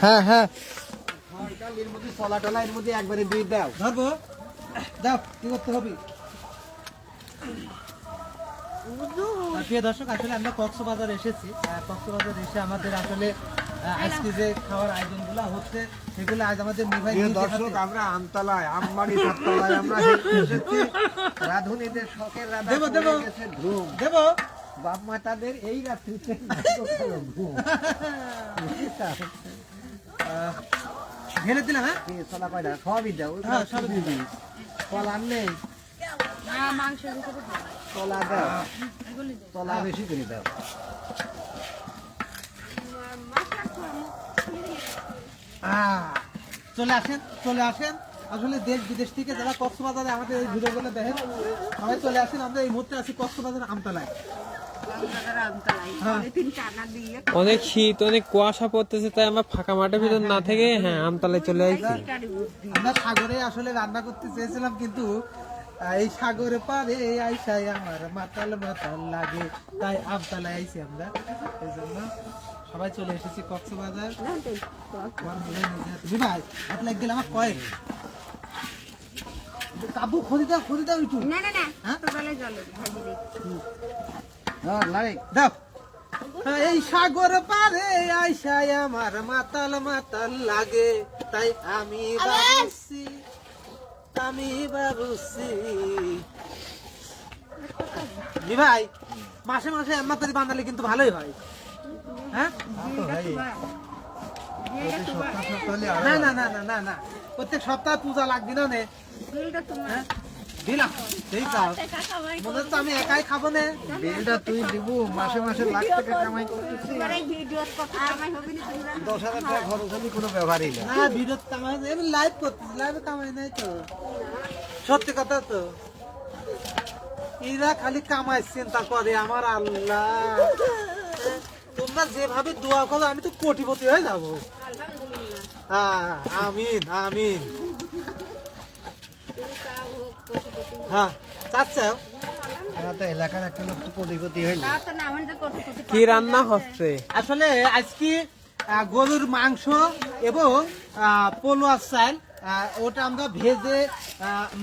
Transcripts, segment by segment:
হ্যাঁ হ্যাঁ। এর মধ্যে চলা টলা এর মধ্যে একবারে দিয়ে দাও ধরবো। দাও কি করতে হবে? প্রিয় দর্শক আসলে আমরা কক্সবাজার এসেছি। কক্সবাজার এসে আমাদের আসলে আজকে যে খাওয়ার আয়োজনগুলো হচ্ছে সেগুলো আজ আমাদের নিভাই দর্শক আমরা আমতলায় আমবাড়ি সাততলায় আমরা এসেছি। রাধুনীদের শখের রাধা দেবো, করে দেবো। গেছে ধুম। দেবো। বাপ মাতাদের এই রাত্রিতে ঘুম। ঢেলে দিলাম হ্যাঁ? কি চলা পায়রা সবই দাও হ্যাঁ, সবই দিবি। কলা নেই হ্যাঁ। কলা দাও কলা বেশি করে দাও। মাছ রাখো, আহ, চলে আসেন চলে আসেন। আসলে দেশ বিদেশ থেকে যারা কক্সবাজারে আমাদের এই ভিডিওগুলো দেখেন সবাই চলে আসেন। আমরা এই মুহূর্তে আছি কক্সবাজার আমতলায়। অনেক শীত অনেক কুয়াশা পড়তেছে তাই আমরা ফাঁকা মাঠের ভিতর না থেকে হ্যাঁ আমতলায় চলে আসছি। আমরা সাগরে আসলে রান্না করতে চেয়েছিলাম কিন্তু এই সাগরে পারে আইসাই আমার মাতাল মাতাল লাগে তাই আমতলায় আইছি আমরা। এই জন্য সবাই চলে এসেছি কক্সবাজার। ভাই হাত লাগ গেলে আমার কয়েক। কাবু খোঁজে দাও খোঁজে দাও একটু। না না না হ্যাঁ? জলে দাও। এই সাগর পারে আইসাই আমার মাতাল মাতাল লাগে। তাই আমি বাবুসি আমি বাবুসি জি ভাই মাসে মাসে আমাদের বানালে কিন্তু ভালোই হয়। হ্যাঁ? না না না না না না। প্রত্যেক সপ্তাহে পূজা লাগবে না নে। হ্যাঁ? দিলাম সেই খাও। মনে হচ্ছে আমি একাই খাব না। বিলটা তুই দিব মাসে মাসে লাখ টাকা কামাই করতেছি। দশ হাজার টাকা খরচ হলে কোনো না। না ভিডিও কামাই আমি লাইভ করতেছি লাইভে কামাই নাই তো। সত্যি কথা তো। এরা খালি কামাই চিন্তা করে আমার আল্লাহ। তোমরা যেভাবে দোয়া করো আমি তো কোটিপতি হয়ে যাব। হ্যাঁ আমিন আমিন হ্যাঁ চাচ্ছাও এরা তো এলাকার একটা লোক তো কোটিপতি হইল তা তো না আমাদের কত কি রান্না হচ্ছে? আসলে আজকে গরুর মাংস এবং পোলোয়ার চাল ওটা আমরা ভেজে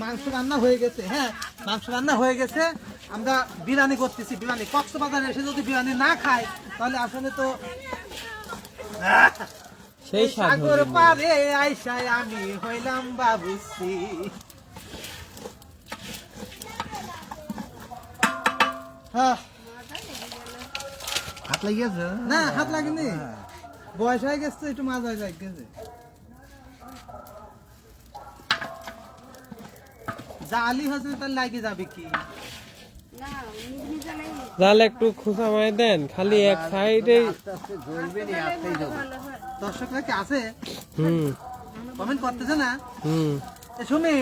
মাংস রান্না হয়ে গেছে। হ্যাঁ মাংস রান্না হয়ে গেছে। আমরা বিরিয়ানি করতেছি বিরিয়ানি। কক্সবাজারে এসে যদি বিরিয়ানি না খাই তাহলে আসলে তো সেই সাগর পারে আইসায় আমি হইলাম বাবুসি। হাত লাগিয়েছে? না হাত লাগেনি। বয়স হয়ে গেছে একটু মাছ হয়ে যায় গেছে জালি হচ্ছে তার লাগে যাবে কি? তাহলে একটু খোসা মাই দেন খালি এক সাইডে হয় দর্শকরা কি আছে? হুম। কমেন্ট করতেছে না? হুম। শুনে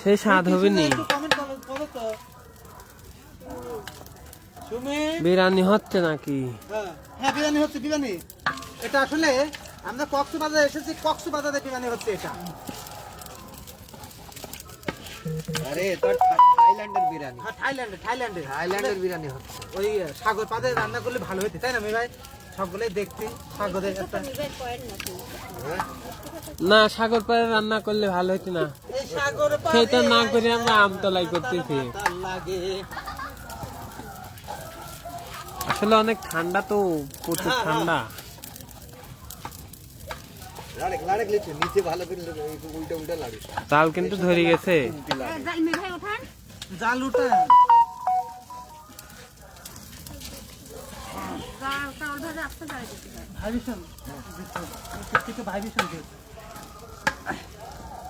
সেই স্বাদ হবে নি একটু কমেন্ট করো করো তো সুমি বিরিয়ানি হচ্ছে নাকি? হ্যাঁ হ্যাঁ বিরিয়ানি হচ্ছে বিরিয়ানি। এটা আসলে আমরা কক্সবাজারে এসেছি কক্সবাজারে বিরিয়ানি হচ্ছে এটা। আরে তোর থাইল্যান্ডের বিরিয়ানি। হ্যাঁ থাইল্যান্ডে থাইল্যান্ডে থাইল্যান্ডের বিরিয়ানি হচ্ছে। ওই সাগর পাদে রান্না করলে ভালো হইতে তাই না আমি ভাই সকলেই দেখতে সাগরে একটা না সাগর পাড়ে রান্না করলে ভালো হতো না। এই সাগর সেটা না করে আমরা আমতলাই করতেছি। লাগে। আসলে অনেক ঠান্ডা তো প্রচুর হ্যাঁ, ঠান্ডা। লাড়েক লাড়েক নিচে ভালো করে উল্টা উল্টা লাগে চাল কিন্তু ধরে গেছে। জাল উঠা জাল জাল হয় থেকে ভাইবিশন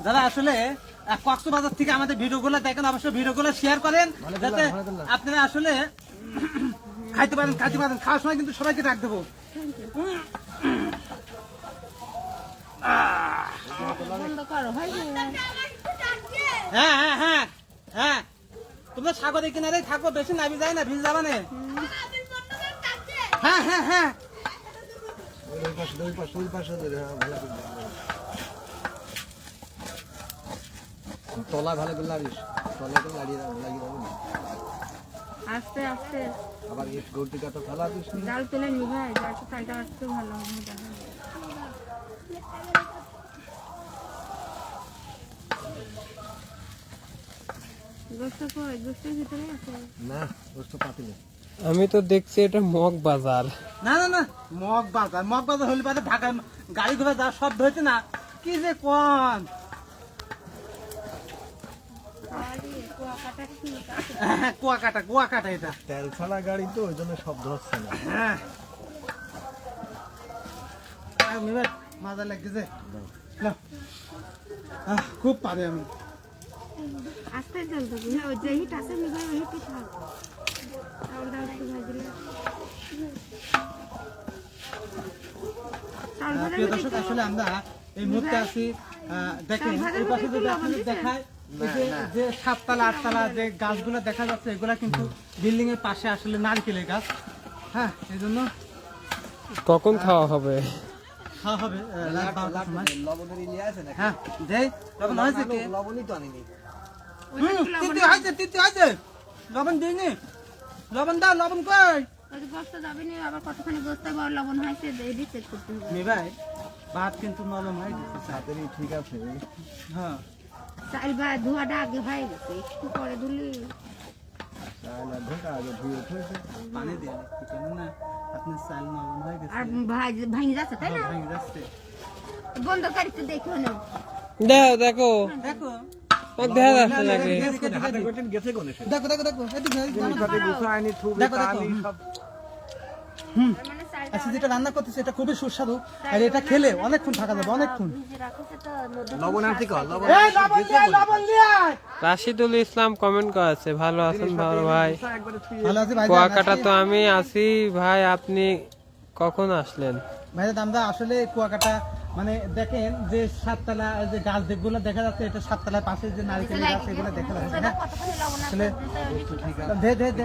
দাদা আসলে কক্সবাজার থেকে আমাদের ভিডিও ভিডিওগুলো দেখেন অবশ্যই ভিডিওগুলো শেয়ার করেন যাতে আপনারা আসলে খাইতে পারেন খাইতে পারেন। খাওয়ার সময় কিন্তু সবাইকে ডাক দেবো। হ্যাঁ হ্যাঁ হ্যাঁ হ্যাঁ। তোমরা সাগরের কিনারে থাকো, বেশি নামি যায় না, ভিজ যাবা না। হ্যাঁ হ্যাঁ হ্যাঁ। তলা ভালো করে লাগিস তলা করে লাগিয়ে। আস্তে আস্তে। আবার এই কাটা ফেলা দিস নি। জাল তুলে নি ভাই জালটা আসতে ভালো হবে দেখা আমি তো দেখছি এটা মগ বাজার। না না না মগ বাজার মগ বাজার হলে বাজার ঢাকা গাড়ি ঘোড়া যা শব্দ হয়েছে না? কি যে কন আরে কুয়াকাটা কুয়াকাটা এটা। তেল ছাড়া গাড়ি তো ওই জন্য শব্দ হচ্ছে না। হ্যাঁ। মজা লাগতেছে খুব পারে আমি। আস্তে ওই যে হিট আছে ওই হিট থাক। আসলে আমরা এই মুহূর্তে আছি দেখেন এই পাশে যদি আপনাদের দেখায় যে যে সাততলা আটতলা যে গাছগুলো দেখা যাচ্ছে এগুলা কিন্তু বিল্ডিং এর পাশে আসলে নারকেলের গাছ। হ্যাঁ এই জন্য কখন খাওয়া হবে? খাওয়া হবে। লবণের আছে না হ্যাঁ লবণ হয়েছে কি? লবণই তো আনিনি। তিতি হয়েছে তিতি হয়েছে। লবণ দিইনি। লবণ দাও লবণ কই? ওই যাবে না আবার কতখানি গোস্ত বড় লবণ হয়েছে এডি চেক করতে হবে। মি ভাই ভাত কিন্তু নরম হয়ে গেছে। হাতেরই ঠিক আছে। হ্যাঁ। চাল বা ধোয়াটা আগে হয়ে গেছে একটু পরে ধুলি। পানি দিয়ে দিচ্ছি কেন না আপনার চাল নরম হয়ে গেছে। আর ভাই ভাঙে যাচ্ছে তাই না? ভেঙে যাচ্ছে। বন্ধ কারিতে দেখো না দেখো দেখো। দেখো। দেখা দেখো দেখো দেখো দেখো, আচ্ছা যেটা রান্না করতেছে এটা খুবই সুস্বাদু। আর এটা খেলে অনেকক্ষণ থাকা যাবে অনেকক্ষণ। দিয়ে। আয়। রাশিদুল ইসলাম কমেন্ট করেছে ভালো আছেন ভালো ভাই কুয়াকাটা তো আমি আছি। ভাই আপনি কখন আসলেন? ভাই আমরা আসলে কুয়াকাটা মানে দেখেন যে সাততলা যে গাছ যেগুলো দেখা যাচ্ছে এটা সাততলার পাশে যে নারকেল গাছ এগুলো দেখা যাচ্ছে হ্যাঁ? লবণ আছে? আসলে দে দে দে।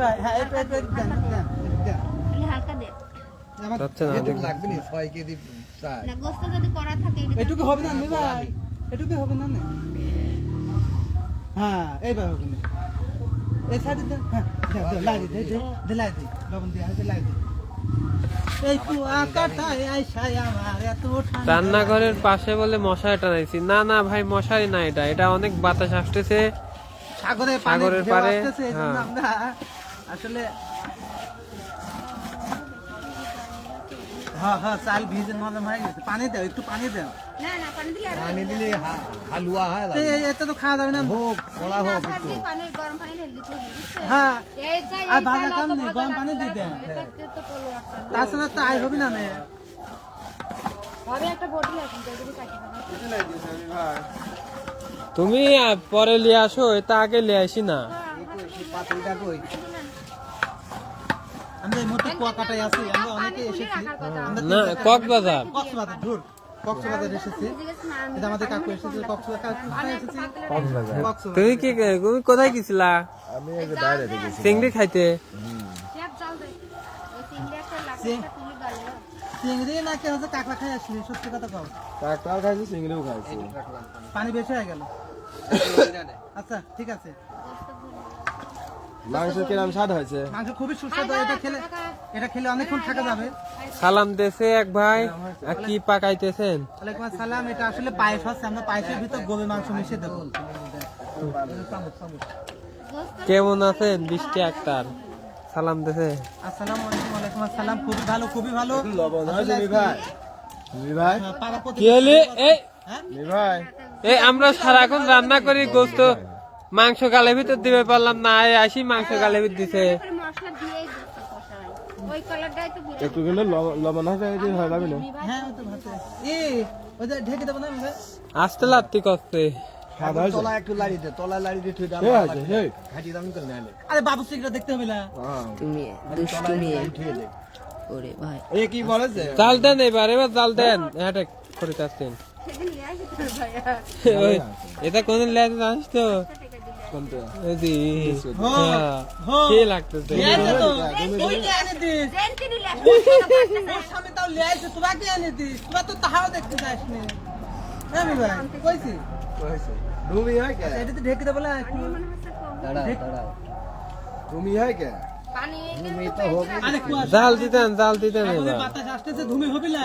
ভাই হ্যাঁ একটু একটু একটু দেন, দেন, দেন। খালি হালকা দে আমার যাচ্ছে না লাগবে না কেজি চাল। না গোস্ত যদি করা থাকে এটুকু হবে না ভাই এটুকু হবে না না? হ্যাঁ এইবার হবে না। এই সাইডে দে হ্যাঁ দে দে দে দে দে লবণ দিয়ে দে এত ঠান্ডা রান্নাঘরের পাশে বলে মশারি টানাইছি। না না ভাই মশারি না এটা। এটা অনেক বাতাস আসতেছে। সাগরের জন্য হ্যাঁ। আমরা আসলে হ্যাঁ হ্যাঁ চাল ভিজে নরম হয়ে গেছে পানি দাও একটু পানি দাও। না না পানি দিলে দিলে হালুয়া হয় তো খাওয়া যাবে না। হোক একটু। পানি পানি গরম পানি ঢেলে দিতে হবে বুঝছ? হ্যাঁ আর ভাজা কাম নেই গরম পানি দিয়ে দেন তো পলো একটা। তাছাড়া তো আয় হবে না নে ভাবে একটা বটি আছে যদি কাটি তুমি পরে নিয়ে আসো এটা আগে নিয়ে আসি না। পাতিলটা কই? আমরা এই মুহূর্তে কুয়াকাটায় আছি আমরা অনেকে এসেছি। না কক্সবাজার। কক্সবাজার ধুর কক্সবাজার এসেছি। এটা আমাদের কাকু এসেছে কক্সবাজার এসেছি কক্সবাজার। তুমি কি তুমি কোথায় গেছিলা? আমি এই বাইরে চিংড়ি খাইতে। চিংড়ি তুলি গালে হচ্ছে কাকড়া খাই আসলি সত্যি কথা কও। কাকড়াও খাইছি চিংড়িও খাইছি। পানি বেশি হয়ে গেল। আচ্ছা ঠিক আছে। মাংস কিরম স্বাদ হয়েছে। মাংস খুবই সুস্বাদু এটা খেলে এটা খেলে অনেকক্ষণ থাকা যাবে। সালাম দেছে এক ভাই কি পাকাইতেছেন? ওয়ালাইকুম আসসালাম এটা আসলে পায়েস হচ্ছে আমরা পায়েসের ভিতর গরুর মাংস মিশিয়ে দেবো। কেমন আছেন বৃষ্টি আক্তার? সালাম দেশে আসসালামু আলাইকুম ওয়ালাইকুম আসসালাম খুবই ভালো খুবই ভালো। লবণ হয়েছে ভাই মি ভাই আহ, কি হলে এই হ্যাঁ? মি ভাই এই আমরা সারাক্ষণ রান্না করি গোস্ত মাংস গালের ভিতর দিবে পারলাম না এই আসি মাংস গালের ভিতর দিছে। একটু কিন্তু লবণ হয়েছে এই যে হয় যাবে না। হ্যাঁ তো ভাতে এ ওই যে ঢেকে দেবো না ভাই? আসতে লাত্তি করতে স্বাদ হয়েছে। তলা একটু লাড়ি দে তলা লাড়ি দিয়ে তুই দাম ঘাটি দাম করে নালে আরে বাবু সিগরা দেখতে হবে না। তুমি দুষ্টু মেয়ে ঠিক আছে ওরে ভাই। এই কি বলেছে? জাল দেন এবার এবার জাল দেন। হ্যাঁ করে চাচ্ছেন এটা কোন লেজ জানিস তো যে, হ্যাঁ, কে জাল দিতেন জাল দিতেন বাতাস আসতেছে ধুমে হবে না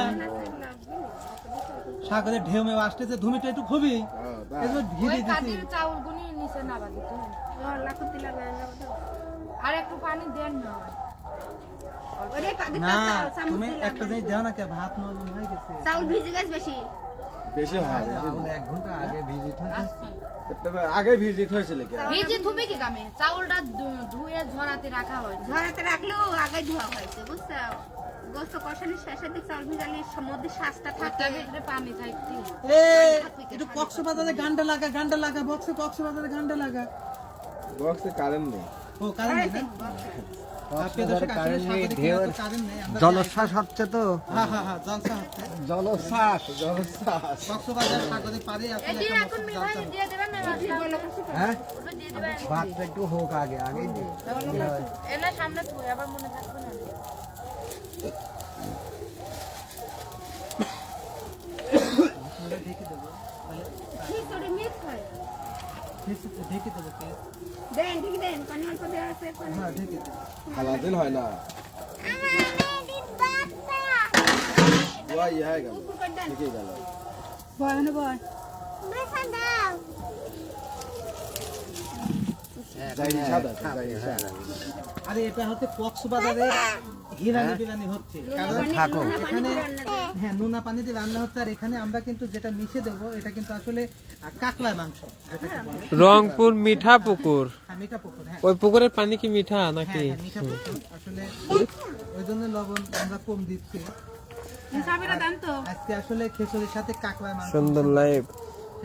সাগরের ঢেউ মেউ আসতেছে ধুমিটা একটু খুবই। এজন্য ঘিরে দিছি। চাউল গুনি নিচে না আর একটু পানি দেন না না তুমি একটা জিনিস দাও না কে? ভাত নরম হয়ে গেছে। চাউল ভিজে গেছে বেশি। বেশি হয় এক ঘণ্টা আগে ভিজিট হয়েছে তবে আগে ভিজিট হয়েছিল কি? ভিজে থুবে কি কামে? চাউলটা ধুয়ে ঝরাতে রাখা হয় ঝরাতে রাখলেও আগে ধোয়া হয়েছে বুঝছ? গোস্ত কষানোর শেষের দিক চাউল ভিজালে মধ্যে শ্বাসটা থাকে। ভিতরে পানি থাকতে এ একটু কক্সবাজারে গান্ডা লাগা গান্ডা লাগা বক্সে কক্সবাজারে গান্ডা লাগা। বক্সে কারেন্ট নেই। ও কারেন্ট নেই, আমরা হচ্ছে তো। হ্যাঁ? হ্যাঁ? হ্যাঁ হ্যাঁ ভাতটা একটু হোক আগে আগে সামনে আবার মনে থাকবে না। হয় না। ওয়াই হয়ে গেল। ঠিকই গেল। বয় না বয় আরে এটা হচ্ছে কক্সবাজারের হিরানি বিরানি হচ্ছে। কারণ এখানে হ্যাঁ নোনা পানি দিয়ে রান্না হচ্ছে আর এখানে আমরা কিন্তু যেটা মিশে দেবো এটা কিন্তু আসলে কাকড়া মাংস। রংপুর মিঠা পুকুর। হ্যাঁ মিঠা পুকুর হ্যাঁ। ওই পুকুরের পানি কি মিঠা হ্যাঁ নাকি? হ্যাঁ, মিঠা পুকুর। আসলে ওই জন্য লবণ আমরা কম দিচ্ছি। আজকে আসলে খেচুড়ির সাথে কাকড়া মাংস। সুন্দর লাইভ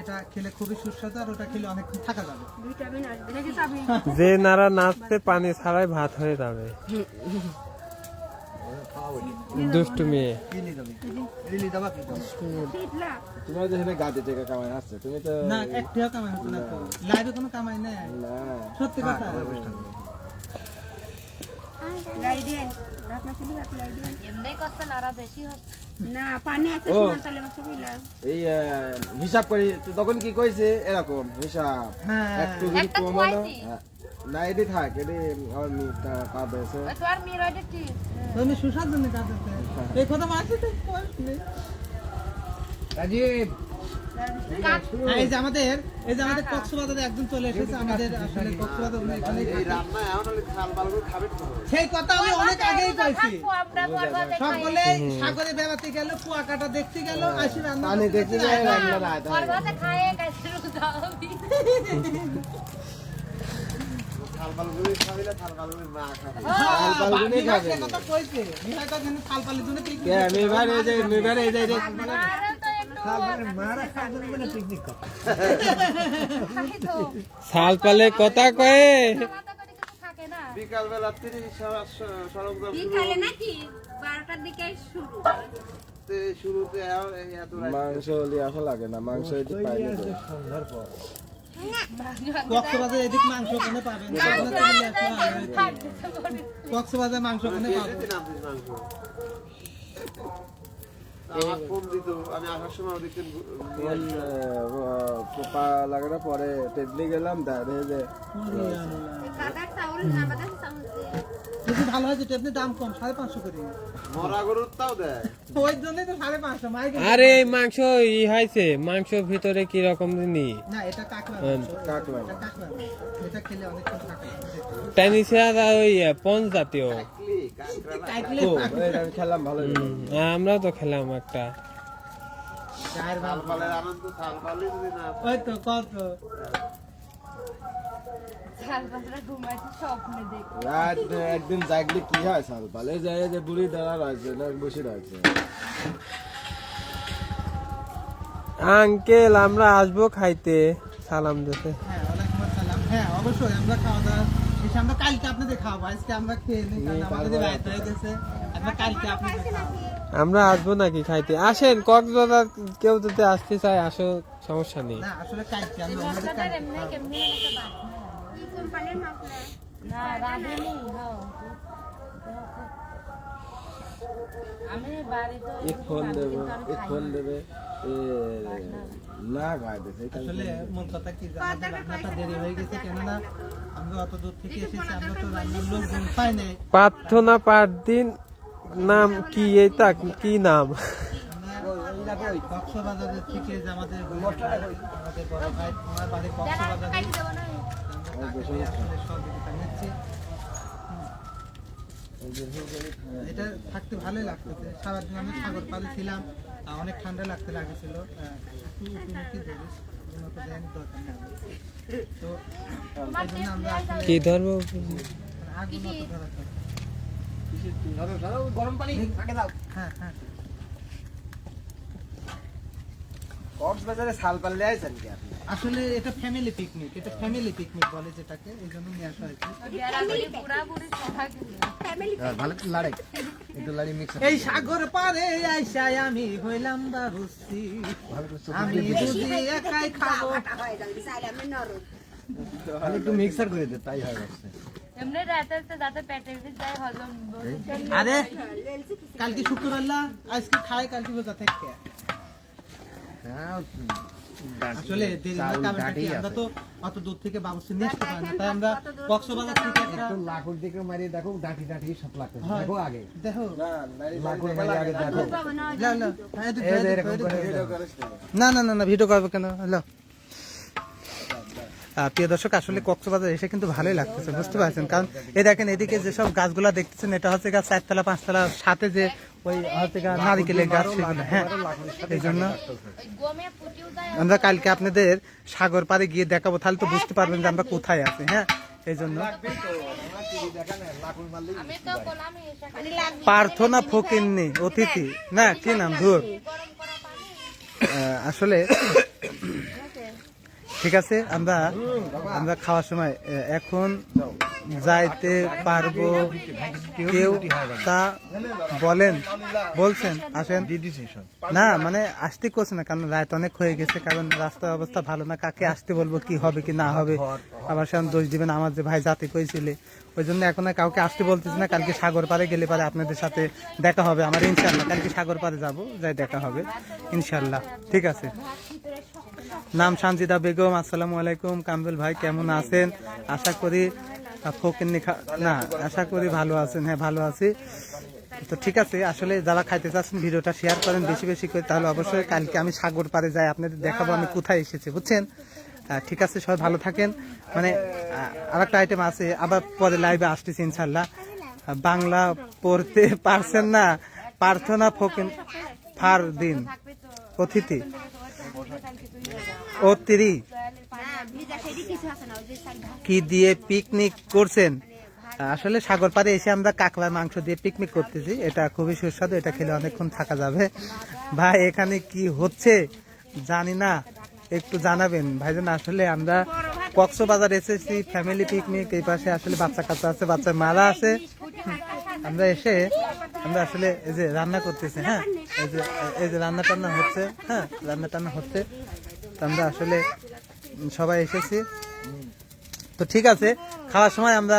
সেটা খেলে খুবই সুস্বাদু আর ওটা খেলে অনেকক্ষণ থাকা যাবে। ভিটামিন আসবে নাকি চাবি যে নারা নাচতে পানি ছাড়াই ভাত হয়ে যাবে। দুষ্টু মেয়ে। তোমরা যে এখানে গাতে থেকে কামাই আসছে তুমি তো। না একটিও কামাই না লাইভে কোনো কামাই নেই। সত্যি কথা। হিসাব করি তখন কি কইছে? এরকম হিসাব। হ্যাঁ। একটু যদি হ্যাঁ। না এটি থাক এটি আমার তুমি সুস্বাদু এই কথা বলছি। রাজীব! হ্যাঁ, এই যে আমাদের এই যে আমাদের কক্সবাজারে একজন চলে এসেছে আমাদের আসলে কক্সবাজার এখন সেই কথা আমি অনেক আগেই কইছি। সকলে সাগরে বেড়াতে গেল কুয়াকাটা দেখতে গেল আসি রান্না পানি করতে দেখতে করতে যায় রান্না। রান্না রাত হয় খায় খাল বাল করে খাবে খাবে। হ্যাঁ, কথা কইছে। থালপালির জন্য আমি বাইরে যাই শাল পালে কথা কয়ে। থাকে না বিকাল বেলা তিরিশ সড়ক নাকি? বারোটার দিকে শুরু। শুরুতে মাংস হলে লাগে না মাংস এটি তো। কক্সবাজার এদিক মাংস ওখানে পাবেন। হয়। কক্সবাজার মাংস ওখানে পাবেন। লাগানোর পরে টেডলি গেলাম দাঁড়ে যে কাদার চাউল না বাদাম ভালো হয়েছে টেপনি দাম কম সাড়ে পাঁচশো করে। মরা গরুর তাও দেয়। ওই জন্যই তো সাড়ে পাঁচশো মাইকে আরে মাংস ই হয়েছে মাংসের ভিতরে কি রকম না এটা কাকড়া হ্যাঁ। মাংস। এটা কাকড়া মাংস। এটা খেলে থাকে। ওই পঞ্চ জাতীয়। কাটলে ও, আমি খেলাম ভালো আমরাও তো খেলাম একটা। চায়ের ভালো আনন্দ থাল না ওই তো কত চাল বাজরা ঘুমাইতে স্বপ্নে দেখ রাত একদিন জাগলে কি হয় সাল পালে যায় যে বুড়ি দাঁড়া রয়েছে না বসে রয়েছে। আঙ্কেল আমরা আসব খাইতে। সালাম দিতে। হ্যাঁ হ্যাঁ অবশ্যই আমরা খাওয়া দাওয়া আমরা কালকে আপনাদের খাওয়াবো। আজকে আমরা খেয়ে নিই কারণ আমাদের বাইরে হয়ে গেছে। আমরা কালকে আপনাদের খাওয়াবো। আমরা আসব নাকি খাইতে? আসেন কক্সবাজার কেউ যদি আসতে চায় আসো সমস্যা নেই। না আসলে হ্যাঁ। আমি বাড়িতে এক ফোন দেবে এক ফোন দেবে না গায়ে দেবে আসলে মূল কথা কি যে রান্নাটা দেরি হয়ে গেছে কেননা আমরা অত দূর থেকে এসেছি আমরা তো রান্নার লোকজন পাই নাই। প্রার্থনা পাঠ দিন নাম কি এটা কি নাম? কক্সবাজারের থেকে আমাদের আমাদের বড় ভাই বাড়ি কক্সবাজারে সহযোগিতা নিচ্ছি এটা থাকতে ভালোই লাগতেছে। সারাদিন আমি সাগর পাড়ে ছিলাম অনেক ঠান্ডা লাগতে লাগেছিল। কি ধরবো আগুন অত গরম পানি থাকে দাও। হ্যাঁ হ্যাঁ। কক্সবাজারে শাল পাল্লে আইছেন কি আপনি? আসলে এটা ফ্যামিলি পিকনিক এটা ফ্যামিলি পিকনিক বলে যেটাকে এই জন্য নিয়ে আসা হয়েছে। ভালো একটু লাড়ি মিক্স এই সাগর পারে আইসায় আমি হইলাম বাবুসি আমি যদি একাই খাব। একটু মিক্সার করে দে তাই হয় বসছে এমনি রাতে রাতে দাঁতে পেটে যায় হজম আরে কালকে শুক্রবার আজকে খাই কালকে বোঝা থেকে। হ্যাঁ আসলে দেরি না কারণ কি আমরা তো অত দূর থেকে বাবুসি নিয়ে আসতে পারি না তাই আমরা কক্সবাজার থেকে। একটা লাখুর দিকে মারি দেখো ডাঁটি ডাঁটি সব দেখো আগে। দেখো। লাখুর মারি আগে দেখো। হ্যাঁ। না। না না না ভিডিও করব কেন? হ্যালো। প্রিয় দর্শক আসলে কক্সবাজার এসে কিন্তু ভালোই লাগতেছে বুঝতে পারছেন? কারণ এই দেখেন এদিকে যেসব গাছগুলা দেখতেছেন এটা হচ্ছে গাছ চারতলা পাঁচতলা সাথে যে ওই গাছ হ্যাঁ। এই জন্য আমরা কালকে আপনাদের সাগর পাড়ে গিয়ে দেখাবো, তাহলে তো বুঝতে পারবেন যে আমরা কোথায় আছি হ্যাঁ। এই জন্য প্রার্থনা ফকিন্নি, অতিথি। না, কি নাম? ধুর। আসলে ঠিক আছে, আমরা আমরা খাওয়ার সময় এখন যাইতে পারব কেউ তা বলেন, বলছেন, আসেন। না মানে আসতে করছে না, কারণ রাত অনেক হয়ে গেছে, কারণ রাস্তার অবস্থা ভালো না, কাকে আসতে বলব, কি হবে কি না হবে। আবার সে দোষ দিবেন আমার যে ভাই জাতি কইছিলে। ওই জন্য এখন কাউকে আসতে বলতেছি না, কালকে সাগর পাড়ে গেলে পারে আপনাদের সাথে দেখা হবে। আমার ইনশাল্লাহ কালকে সাগর পাড়ে যাব, যাই দেখা হবে ইনশাল্লাহ ঠিক আছে। নাম সানজিদা বেগম আসসালামু আলাইকুম। কামরুল ভাই কেমন আছেন? আশা করি ফকিন্নি না আশা করি ভালো আছেন। হ্যাঁ ভালো আছি। তো ঠিক আছে আসলে যারা খাইতে চাচ্ছেন ভিডিওটা শেয়ার করেন বেশি বেশি করে তাহলে অবশ্যই কালকে আমি সাগর পাড়ে যাই আপনাদের দেখাবো আমি কোথায় এসেছি বুঝছেন? ঠিক আছে সবাই ভালো থাকেন। মানে আর একটা আইটেম আছে আবার পরে লাইভে আসতেছি ইনশাল্লাহ বাংলা পড়তে পারছেন না প্রার্থনা ফকিন ফার দিন অতিথি যে সাইড কি দিয়ে পিকনিক করছেন? আসলে সাগর পাড়ে এসে আমরা কাকড়ার মাংস দিয়ে পিকনিক করতেছি। এটা খুবই সুস্বাদু, এটা খেলে অনেকক্ষণ থাকা যাবে। ভাই, এখানে কি হচ্ছে? জানি না, একটু জানাবেন। ভাইজান, আসলে আমরা কক্সবাজার এসেছি ফ্যামিলি পিকনিক এই পাশে আসলে বাচ্চা কাচ্চা আছে, বাচ্চার মারা আছে। আমরা এসে, আমরা আসলে এই যে রান্না করতেছি হ্যাঁ? এই যে এই যে রান্না টান্না হচ্ছে হ্যাঁ? রান্না টান্না হচ্ছে। আমরা আসলে সবাই এসেছি। তো ঠিক আছে, খাওয়ার সময় আমরা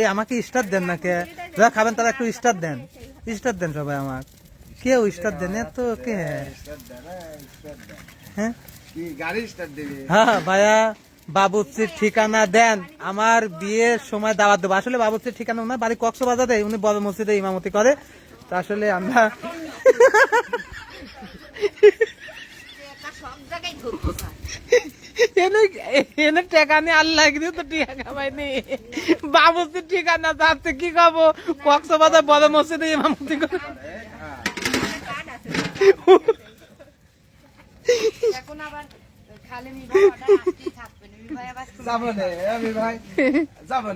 এ আমাকে স্টার দেন না কে? যারা খাবেন তারা একটু স্টার দেন। স্টার দেন সবাই আমার। কেউ স্টার দেন তো কে? হ্যাঁ? গাড়ি হ্যাঁ ভাইয়া বাবুচির ঠিকানা দেন। আমার বিয়ের সময় দাওয়াত দেবো। আসলে বাবুচির ঠিকানা ওনার বাড়ি কক্সবাজারে, উনি বড় মসজিদে ইমামতি করে। তো আসলে আমরা সব জায়গায় ধরতে হয় এনে আল্লাহ কিন্তু তো টিকা খাবাইনি। বাবুসির ঠিকানা যাচ্ছে কি খাব? কক্সবাজার বড় মসজিদে ইমামতি করে এখন আবার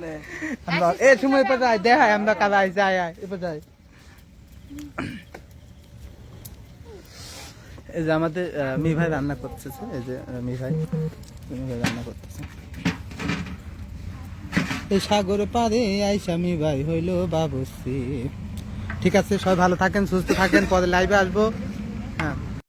নে। আমরা এই সময় এবার যাই আমরা এবার যাই এই যে আমাদের মি ভাই রান্না করতেছে, এই যে মি ভাই মি ভাই রান্না করতেছে। এই সাগর পারে আইসা মি ভাই হইল বাবুসি। ঠিক আছে, সবাই ভালো থাকেন, সুস্থ থাকেন, পরে লাইভে আসব। হ্যাঁ।